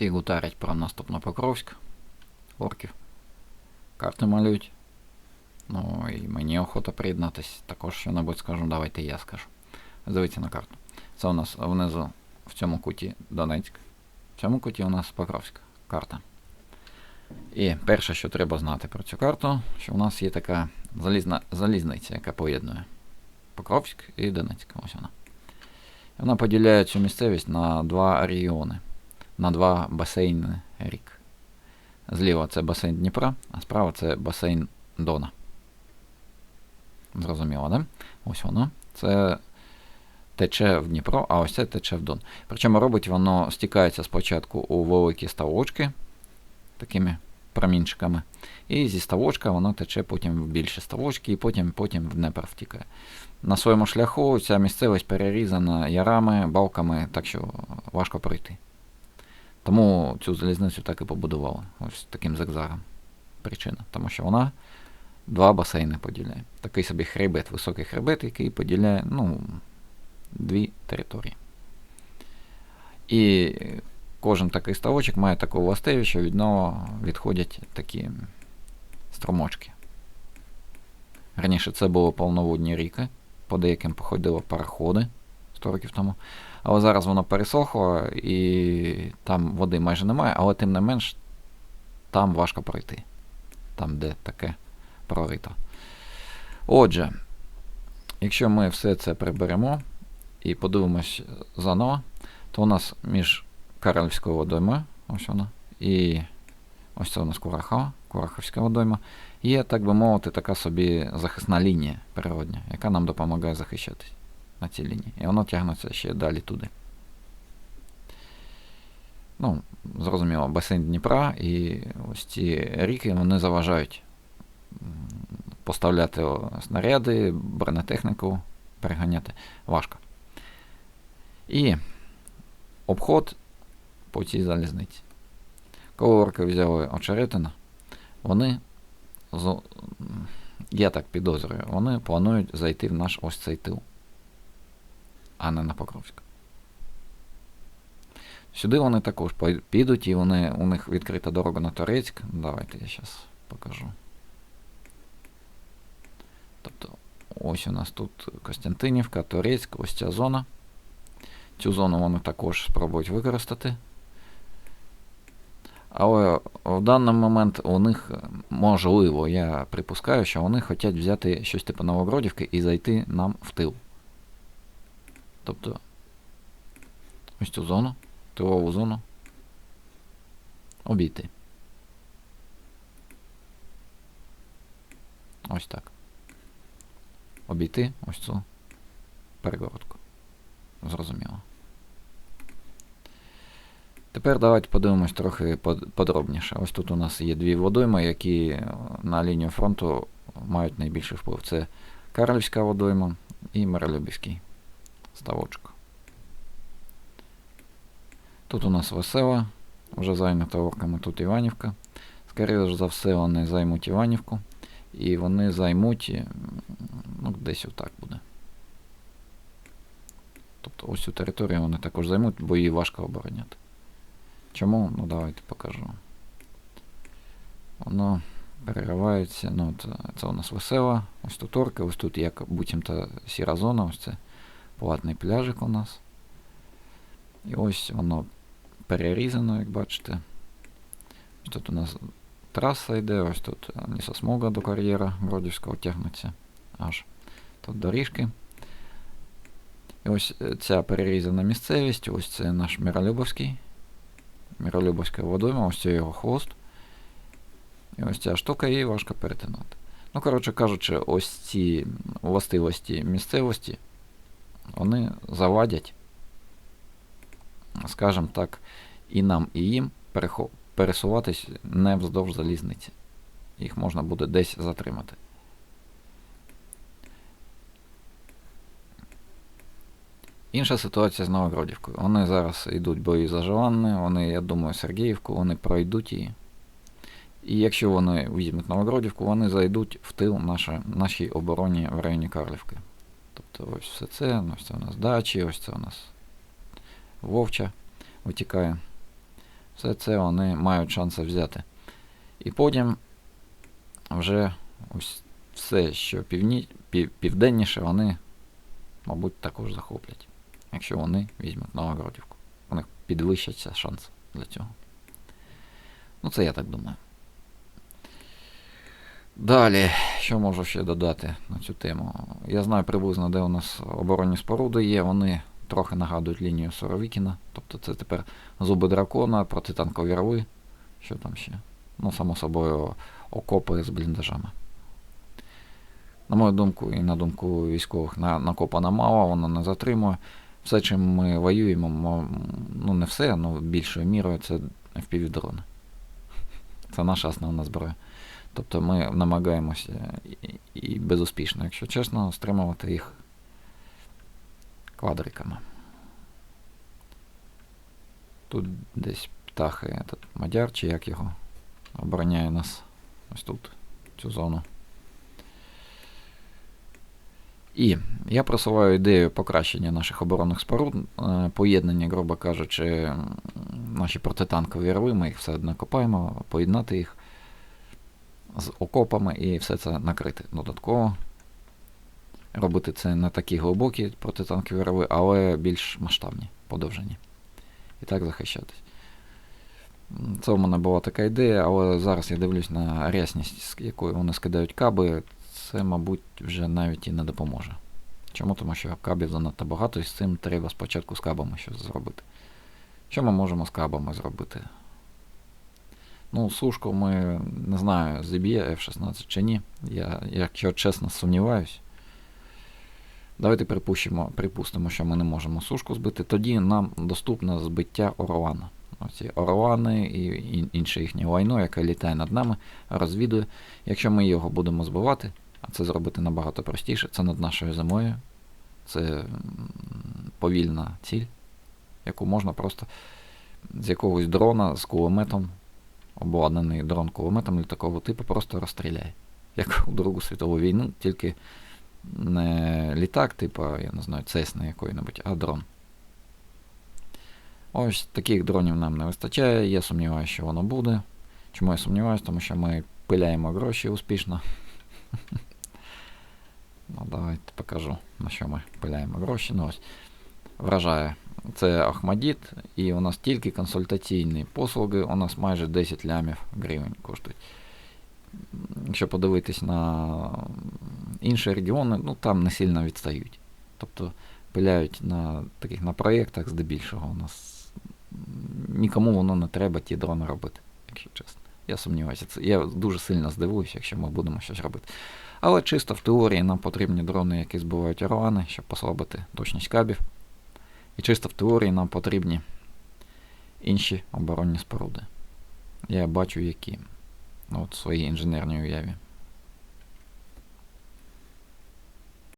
Всі гутарять про наступ на Покровськ. Орків. Карти малюють. Ну і мені охота приєднатись. Також що-небудь скажу, давайте я скажу. Дивіться на карту. Це у нас внизу в цьому куті Донецьк. В цьому куті у нас Покровська карта. І перше, що треба знати про цю карту, що у нас є така залізна залізниця, яка поєднує Покровськ і Донецьк. Ось вона. Вона поділяє цю місцевість на два регіони, на два басейни рік. Зліва це басейн Дніпра, а справа це басейн Дона. Зрозуміло, да? Ось воно. Це тече в Дніпро, а ось це тече в Дон. Причому робить воно стікається спочатку у великі ставочки, такими промінчиками. І зі ставочка воно тече потім в більші ставочки, і потім потім в Днепр втікає. На своєму шляху ця місцевість перерізана ярами, балками, так що важко пройти. Тому цю залізницю так і побудували. Ось таким зигзагом. Причина. Тому що вона два басейни поділяє. Такий собі хребет, високий хребет, який поділяє ну, дві території. І кожен такий ставочок має таку властивість, що від нього відходять такі струмочки. Раніше це були повноводні ріки, по деяким походили пароходи 100 років тому. Але зараз воно пересохло і там води майже немає, але тим не менш там важко пройти. Там, де таке прорито. Отже, якщо ми все це приберемо і подивимось заново, то у нас між Карельською водоймою, ось вона, і ось це у нас Курахова, Кураховська водойма, є, так би мовити, така собі захисна лінія природня, яка нам допомагає захищатись на цій лінії. І воно тягнеться ще далі туди. Ну, зрозуміло, басейн Дніпра і ось ці ріки вони заважають поставляти снаряди, бронетехніку, переганяти важко. І обход по цій залізниці. Коли орки взяли очеретина, вони, я так підозрюю, вони планують зайти в наш ось цей тил, а не на Покровськ. Сюди вони також підуть і вони, у них відкрита дорога на Торецьк. Давайте я зараз покажу. Тобто ось у нас тут Костянтинівка, Торецьк, ось ця зона. Цю зону вони також спробують використати. Але в даний момент у них можливо, я припускаю, що вони хочуть взяти щось типу Новогродівки і зайти нам в тил. Тобто ось цю зону, тилову зону обійти. Ось так. Обійти ось цю перегородку. Зрозуміло. Тепер давайте подивимось трохи подробніше. Ось тут у нас є дві водойми, які на лінію фронту мають найбільший вплив. Це Карлівська водойма і Миролюбівський ставочок. Тут у нас весела, вже зайнята орками, тут Іванівка. Скоріше за все, вони займуть Іванівку. І вони займуть, ну, десь отак буде. Тобто ось цю територію вони також займуть, бо її важко обороняти. Чому? Ну давайте покажу. Воно переривається. Ну, це, це у нас весела. Ось тут орки, ось тут як буцімто сіра зона, ось це платний пляжик у нас. І ось воно перерізано, як бачите. Ось тут у нас траса йде, ось тут лісосмуга до кар'єра Бродівського тягнеться. Аж тут доріжки. І ось ця перерізана місцевість, ось це наш Миролюбовський. Миролюбовська водойма, ось це його хвост. І ось ця штука її важко перетинати. Ну, коротше кажучи, ось ці властивості місцевості, вони завадять, скажімо так, і нам, і їм пересуватись не вздовж залізниці. Їх можна буде десь затримати. Інша ситуація з Новогродівкою. Вони зараз йдуть бої за Жованни, вони, я думаю, Сергіївку, вони пройдуть її. І якщо вони візьмуть Новогродівку, вони зайдуть в тил наша, нашій обороні в районі Карлівки. Тобто ось все це, ось це у нас дачі, ось це у нас Вовча витікає. Все це вони мають шанси взяти. І потім вже ось все, що півні... пів... південніше, вони, мабуть, також захоплять. Якщо вони візьмуть Новогродівку. У них підвищаться шанси для цього. Ну, це я так думаю. Далі, що можу ще додати на цю тему? Я знаю приблизно, де у нас оборонні споруди є. Вони трохи нагадують лінію Соровікіна. Тобто це тепер зуби дракона, протитанкові рви. Що там ще? Ну, само собою, окопи з бліндажами. На мою думку, і на думку військових, на, накопана мало, воно не затримує. Все, чим ми воюємо, мо- ну не все, але більшою мірою це FPV-дрони. Це наша основна зброя. Тобто ми намагаємося і, безуспішно, якщо чесно, стримувати їх квадриками. Тут десь птахи, этот мадяр, чи як його, обороняє нас ось тут, цю зону. І я просуваю ідею покращення наших оборонних споруд, е, поєднання, грубо кажучи, наші протитанкові рви, ми їх все одно копаємо, поєднати їх з окопами і все це накрити додатково. Робити це не такі глибокі протитанкові рви, але більш масштабні, подовжені. І так захищатись. Це у мене була така ідея, але зараз я дивлюсь на рясність, з якою вони скидають каби. Це, мабуть, вже навіть і не допоможе. Чому? Тому що кабів занадто багато, і з цим треба спочатку з кабами щось зробити. Що ми можемо з кабами зробити? Ну, сушку ми не знаю, зіб'є F-16 чи ні. Я, якщо чесно, сумніваюсь. Давайте припустимо, припустимо, що ми не можемо сушку збити. Тоді нам доступне збиття Орлана. Оці Орлани і інше їхнє лайно, яке літає над нами, розвідує. Якщо ми його будемо збивати, а це зробити набагато простіше, це над нашою землею. Це повільна ціль, яку можна просто з якогось дрона з кулеметом, обладнаний дрон кулеметом літакового типу, просто розстріляє. Як у Другу світову війну, тільки не літак, типу, я не знаю, Цесна якої-небудь, а дрон. Ось таких дронів нам не вистачає. Я сумніваюся, що воно буде. Чому я сумніваюся? Тому що ми пиляємо гроші успішно. Ну, давайте покажу, на що ми пиляємо гроші. Ну, ось. Вражає. Це Ахмадіт, і у нас тільки консультаційні послуги, у нас майже 10 лямів гривень коштують. Якщо подивитись на інші регіони, ну там не сильно відстають. Тобто пиляють на таких на проєктах здебільшого. У нас нікому воно не треба ті дрони робити, якщо чесно. Я сумніваюся. Це, я дуже сильно здивуюся, якщо ми будемо щось робити. Але чисто в теорії нам потрібні дрони, які збивають орлани, щоб послабити точність кабів. І чисто в теорії нам потрібні інші оборонні споруди. Я бачу, які. Ну, от в своїй інженерній уяві.